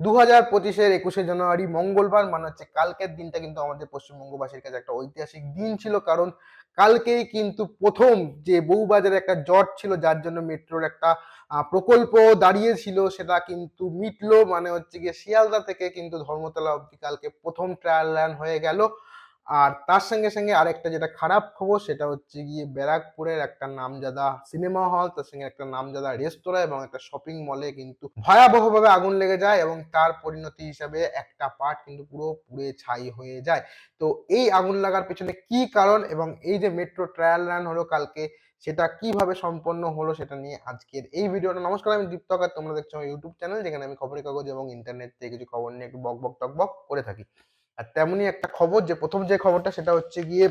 দু হাজার পঁচিশের একুশে জানুয়ারি মঙ্গলবার মানে হচ্ছে কালকের দিনটা কিন্তু আমাদের পশ্চিমবঙ্গবাসীর কাছে একটা ঐতিহাসিক দিন ছিল, কারণ কালকেই কিন্তু প্রথম যে বউবাজারে একটা জট ছিল, যার জন্য মেট্রোর একটা প্রকল্প দাঁড়িয়েছিল, সেটা কিন্তু মিটলো। মানে হচ্ছে গিয়ে শিয়ালদা থেকে কিন্তু ধর্মতলা অব্দি কালকে প্রথম ট্রায়াল রান হয়ে গেল। আর তার সঙ্গে সঙ্গে আরেকটা যেটা খারাপ খবর, সেটা হচ্ছে গিয়ে ব্যারাকপুরের একটা নামজাদা সিনেমা হল তার সঙ্গে একটা নামজাদা রেস্তোরাঁ এবং একটা শপিং মলে কিন্তু ভয়াবহভাবে আগুন লেগে যায় এবং তার পরিণতি হিসাবে একটা পার্ট কিন্তু পুরো পুড়ে ছাই হয়ে যায়। তো এই আগুন লাগার পেছনে কি কারণ এবং এই যে মেট্রো ট্রায়াল রান হলো কালকে, সেটা কীভাবে সম্পন্ন হলো সেটা নিয়ে আজকের এই ভিডিওটা। নমস্কার, আমি দীপ্তক আর তোমরা দেখছ ইউটিউব চ্যানেল যেখানে আমি খবরের কাগজ এবং ইন্টারনেট থেকে কিছু খবর নিয়ে একটু বক বক টক বক করে থাকি। আর তেমনই একটা খবর, যে প্রথম যে খবরটা সেটা হচ্ছে গিয়ে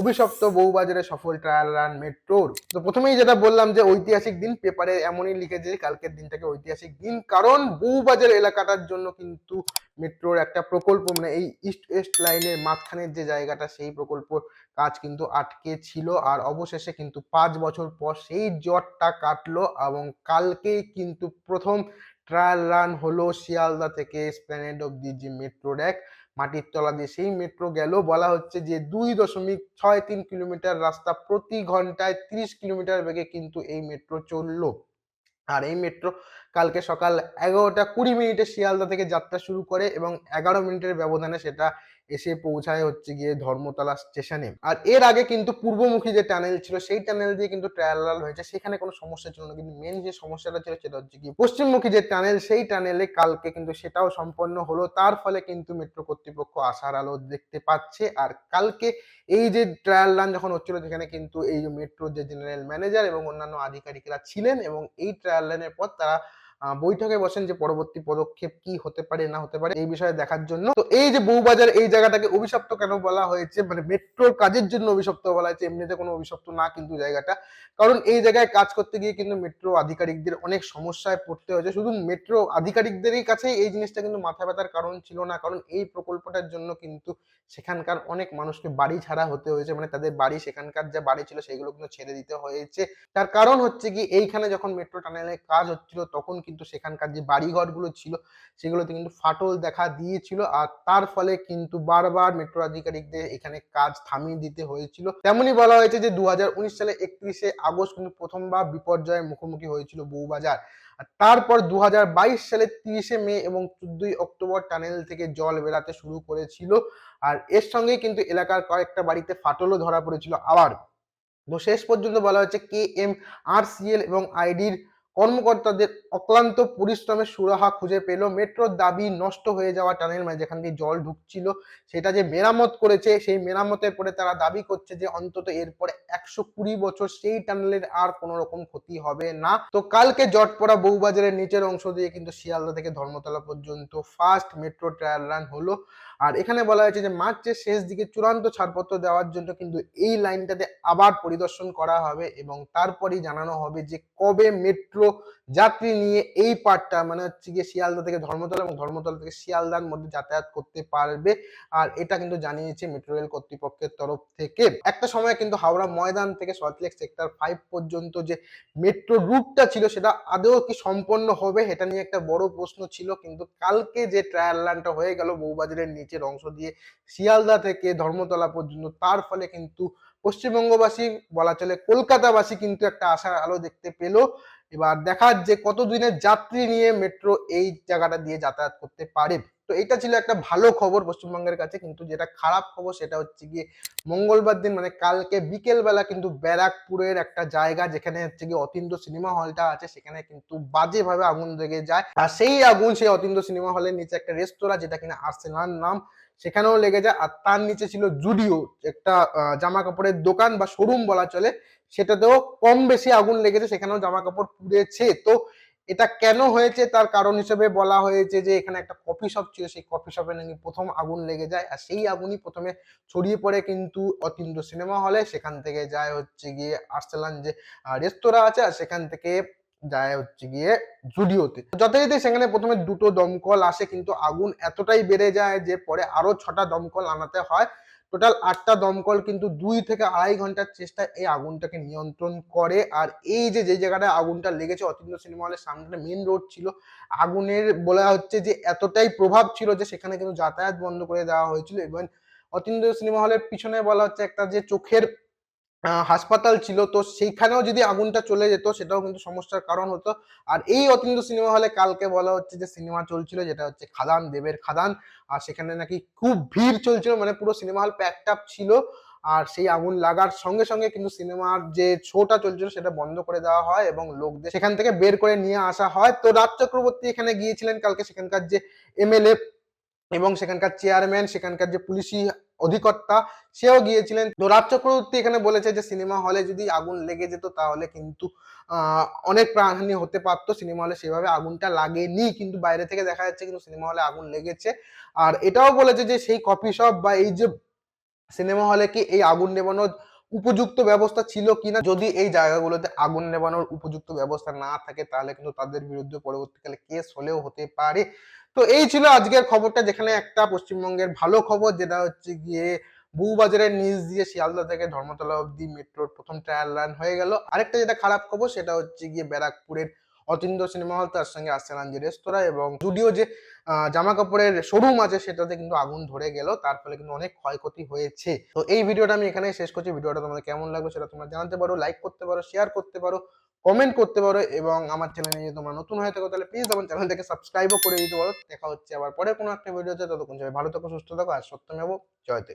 অভিশপ্ত বউবাজারে সফল ট্রায়াল রান মেট্রোর। তো প্রথমেই যেটা বললাম যে ঐতিহাসিক দিন পেপারে এমনই লিখেছে কালকের দিনটাকে ঐতিহাসিক দিন, কারণ বউবাজার এলাকাটার জন্য কিন্তু মেট্রোর একটা প্রকল্প মানে এই ইস্ট ওয়েস্ট লাইনের মাঝখানের যে জায়গাটা, সেই প্রকল্পর কাজ কিন্তু আটকে ছিল। আর অবশেষে কিন্তু পাঁচ বছর পর সেই জটটা কাটলো এবং কালকেই কিন্তু প্রথম ট্রায়াল রান হলো শিয়ালদা থেকে স্প্ল্যানেড অব্দি যে মেট্রো ড্যাক মাটির তলা দিয়ে। সেই মেট্রো গেল বলা হচ্ছে যে দুই দশমিক ছয় তিন কিলোমিটার রাস্তা প্রতি ঘন্টায় তিরিশ কিলোমিটার বেগে কিন্তু এই মেট্রো চলল। আর এই মেট্রো কালকে সকাল এগারোটা কুড়ি মিনিটে শিয়ালদা থেকে যাত্রা শুরু করে এবং এগারো মিনিটের ব্যবধানে সেটা এসে পৌঁছায় হচ্ছে গিয়ে ধর্মতলা স্টেশনে। আর এর আগে কিন্তু পূর্বমুখী যে টানেল ছিল, সেই টানেল দিয়ে কিন্তু ট্রায়াল হয়েছে। সেখানে কোনো সমস্যা ছিল না, কিন্তু মেন যে সমস্যাটা ছিল, সেটা হচ্ছে কি পশ্চিমমুখী যে টানেল সেই টানেলে কালকে কিন্তু সেটাও সম্পন্ন হলো। তার ফলে কিন্তু মেট্রো কর্তৃপক্ষ আশার আলো দেখতে পাচ্ছে। আর কালকে এই যে ট্রায়াল রান যখন হচ্ছিল, সেখানে কিন্তু এই মেট্রোর যে জেনারেল ম্যানেজার এবং অন্যান্য আধিকারিকরা ছিলেন এবং এই ট্রায়াল রানের পর তারা বৈঠকে বসেন যে পরবর্তী পদক্ষেপ কি হতে পারে, না হতে পারে, এই বিষয়ে দেখার জন্য। তো এই যে বউবাজার, এই জায়গাটাকে অভিশপ্ত কেন বলা হয়েছে? মানে মেট্রোর কাজের জন্য অভিশপ্ত বলা হয়েছে, এমনিতে কোনো অভিশপ্ত না কিন্তু জায়গাটা। কারণ এই জায়গায় কাজ করতে গিয়ে কিন্তু মেট্রো আধিকারিকদের অনেক সমস্যায় পড়তে হয়েছে। শুধু মেট্রো আধিকারিকদেরই কাছে এই জিনিসটা কিন্তু মাথা ব্যথার কারণ ছিল না। কারণ এই প্রকল্পটার জন্য কিন্তু সেখানকার অনেক মানুষকে বাড়ি ছাড়া হতে হয়েছে। মানে তাদের বাড়ি, সেখানকার যা বাড়ি ছিল, সেগুলো কিন্তু ছেড়ে দিতে হয়েছে। তার কারণ হচ্ছে কি, এইখানে যখন মেট্রো টানেলের কাজ হচ্ছিল, তখন কিন্তু সেখানকার যে বাড়িঘরগুলো ছিল, সেগুলোতে কিন্তু ফাটল দেখা দিয়েছিল আর তার ফলে কিন্তু বারবার মেট্রো আধিকারিকদের এখানে কাজ থামিয়ে দিতে হয়েছিল। তেমনই বলা হয়েছে যে দু সালে একত্রিশে আগস্ট কিন্তু প্রথমবার বিপর্যয়ের মুখোমুখি হয়েছিল বউবাজার। আর তারপর দু হাজার বাইশ সালে তিরিশে মে এবং চোদ্দই অক্টোবর টানেল থেকে জল বেরাতে শুরু করেছিল আর এর সঙ্গে কিন্তু এলাকার কয়েকটা বাড়িতে ফাটলও ধরা পড়েছিল আবার। তো শেষ পর্যন্ত বলা হচ্ছে কে এম আর সিএল এবং আইডির কর্মকর্তাদের অক্লান্ত পরিশ্রমের সুরাহা খুঁজে পেল। মেট্রোর দাবি নষ্ট হয়ে যাওয়া টানেল মানে যেখান দিয়ে জল ঢুকছিল, সেটা যে মেরামত করেছে, সেই মেরামতের পরে তারা দাবি করছে যে অন্তত এরপরে একশো কুড়ি বছর সেই টানেলের আর কোনো রকম ক্ষতি হবে না। তো কালকে জট পড়া বউবাজারের নিচের অংশ দিয়ে কিন্তু শিয়ালদা থেকে ধর্মতলা পর্যন্ত ফার্স্ট মেট্রো ট্রায়াল রান হলো। আর এখানে বলা হয়েছে যে মার্চের শেষ দিকে চূড়ান্ত ছাড়পত্র দেওয়ার জন্য কিন্তু এই লাইনটাতে আবার পরিদর্শন করা হবে এবং তারপরেই জানানো হবে যে কবে মেট্রো যাত্রী নিয়ে এই পার্টটা মানে হচ্ছে গিয়ে শিয়ালদা থেকে ধর্মতলা এবং ধর্মতলা থেকে শিয়ালদার মধ্যে যাতায়াত করতে পারবে। আর এটা কিন্তু জানিয়েছে মেট্রো রেল কর্তৃপক্ষের তরফ থেকে। একটা সময় কিন্তু হাওড়া ময়দান থেকে সল্টলেক সেক্টর ফাইভ পর্যন্ত যে মেট্রো রুটটা ছিল, সেটা আদৌ কি সম্পন্ন হবে এটা নিয়ে একটা বড় প্রশ্ন ছিল। কিন্তু কালকে যে ট্রায়াল রানটা হয়ে গেল বউবাজারের নিচের অংশ দিয়ে শিয়ালদা থেকে ধর্মতলা পর্যন্ত, তার ফলে কিন্তু পশ্চিমবঙ্গবাসী বলা চলে কলকাতাবাসী কিন্তু একটা আশার আলো দেখতে পেল। এবার দেখার যে কতদিনের যাত্রী নিয়ে মেট্রো এই জায়গাটা দিয়ে যাতায়াত করতে পারে। তো এটা ছিল একটা ভালো খবর পশ্চিমবঙ্গের কাছে, কিন্তু যেটা খারাপ খবর সেটা হচ্ছে গিয়ে মঙ্গলবার দিন মানে কালকে বিকেল বেলা কিন্তু ব্যারাকপুরের একটা জায়গা যেখানে হচ্ছে গিয়ে অতীন্দ্র সিনেমা হলটা আছে, সেখানে কিন্তু বাজেভাবে আগুন লেগে যায়। আর সেই আগুন, সেই অতীন্দ্র সিনেমা হলের নিচে একটা রেস্তোরাঁ যেটা কিনা আর্সেনার নাম, সেখানেও লেগে যায়। আর তার নিচে ছিল জুডিও, একটা জামা কাপড়ের দোকান বা শোরুম বলা চলে, সেটাতেও কম বেশি আগুন লেগেছে, সেখানেও জামা কাপড় পুড়েছে। তো এটা কেন হয়েছে? তার কারণ হিসেবে বলা হয়েছে যে, এখানে একটা কফি শপ ছিল। সেই কফি শপে নাকি প্রথম আগুন লেগে যায়। আর সেই আগুনই প্রথমে ছড়িয়ে পড়ে কিন্তু অতীন্দ্র সিনেমা হলে। সেখান থেকে যায় হচ্ছে গিয়ে আর্সেলান যে রেস্তোরাঁ আছে, আর সেখান থেকে যায় হচ্ছে গিয়ে জুডিওতে। যথারীতি সেখানে প্রথমে দুটো দমকল আসে, কিন্তু আগুন এতটাই বেড়ে যায় যে, পরে আরও ছটা দমকল আনাতে হয়। টোটাল আটটা দমকল কিন্তু দুই থেকে আড়াই ঘণ্টার চেষ্টায় এই আগুনটাকে নিয়ন্ত্রণ করে। আর এই যে যে জায়গাটায় আগুনটা লেগেছে, অতীন্দ্র সিনেমা হলের সামনে মেন রোড ছিল, আগুনের বলা হচ্ছে যে এতটাই প্রভাব ছিল যে সেখানে কিন্তু যাতায়াত বন্ধ করে দেওয়া হয়েছিল। এবং অতীন্দ্র সিনেমা হলের পিছনে বলা হচ্ছে একটা যে চোখের হাসপাতাল ছিল, তো সেইখানেও যদি আগুনটা চলে যেত, সেটাও কিন্তু সমস্যার কারণ হতো। আর এই অতীন্দ্র সিনেমা হলে কালকে বলা হচ্ছে যে, সিনেমা চলছিল, যেটা হচ্ছে খাদান, দেবের খাদান। আর সেখানে নাকি খুব ভিড় চলছিল মানে পুরো সিনেমা হল প্যাকড আপ ছিল। আর সেই আগুন লাগার সঙ্গে সঙ্গে কিন্তু সিনেমার যে শোটা চলছিল, সেটা বন্ধ করে দেওয়া হয় এবং লোকদের সেখান থেকে বের করে নিয়ে আসা হয়। তো রাজ চক্রবর্তী এখানে গিয়েছিলেন কালকে, সেখানকার যে এমএলএ এবং সেখানকার চেয়ারম্যান, সেখানকার যে পুলিশি অধিকর্তা, সেও গিয়েছিলেন। রাজ চক্রবর্তী এখানে বলেছে যে, সিনেমা হলে যদি আগুন লেগে যেত, তাহলে কিন্তু অনেক প্রাণহানি হতে পারতো। সিনেমা হলে সেভাবে আগুনটা লাগেনি। কিন্তু বাইরে থেকে দেখা যাচ্ছে কিন্তু সিনেমা হলে আগুন লেগেছে। আর এটাও বলেছে যে, সেই কফি শপ বা এই যে, সিনেমা হলে কি এই আগুন নেবানোর উপযুক্ত ব্যবস্থা ছিল কিনা, যদি এই জায়গাগুলোতে আগুন নেবানোর উপযুক্ত ব্যবস্থা না থাকে, তাহলে কিন্তু তাদের বিরুদ্ধে পরবর্তীকালে কেস হলেও হতে পারে। তো এই ছিল আজকের খবরটা, যেখানে একটা পশ্চিমবঙ্গের ভালো খবর, যেটা হচ্ছে গিয়ে বউবাজারের নিচ দিয়ে শিয়ালদা থেকে ধর্মতলা অব্দি মেট্রোর প্রথম ট্রায়াল রান হয়ে গেল। আরেকটা যেটা খারাপ খবর, সেটা হচ্ছে গিয়ে ব্যারাকপুরের অতীন্দ্র সিনেমা হল তার সঙ্গে আসছে রেস্তোরাঁ এবং যদিও যে জামা কাপড়ের শোরুম আছে সেটাতে কিন্তু আগুন ধরে গেল, তার ফলে কিন্তু অনেক ক্ষয়ক্ষতি হয়েছে। তো এই ভিডিওটা আমি এখানেই শেষ করছি। ভিডিওটা তোমাদের কেমন লাগল সেটা তোমরা জানাতে পারো লাইক করতে পারো শেয়ার করতে পারো কমেন্ট করতে পারো এবং আমার চ্যানেলে যদি তোমরা নতুন হয়ে থাকো তাহলে প্লিজ আমার চ্যানেলটাকে সাবস্ক্রাইবও করে দিতে পারো। দেখা হচ্ছে আবার পরে কোনো একটা ভিডিওতে ততক্ষণ সবাই ভালো থাকো, সুস্থ থাকো, আর সত্যমেব জয়তে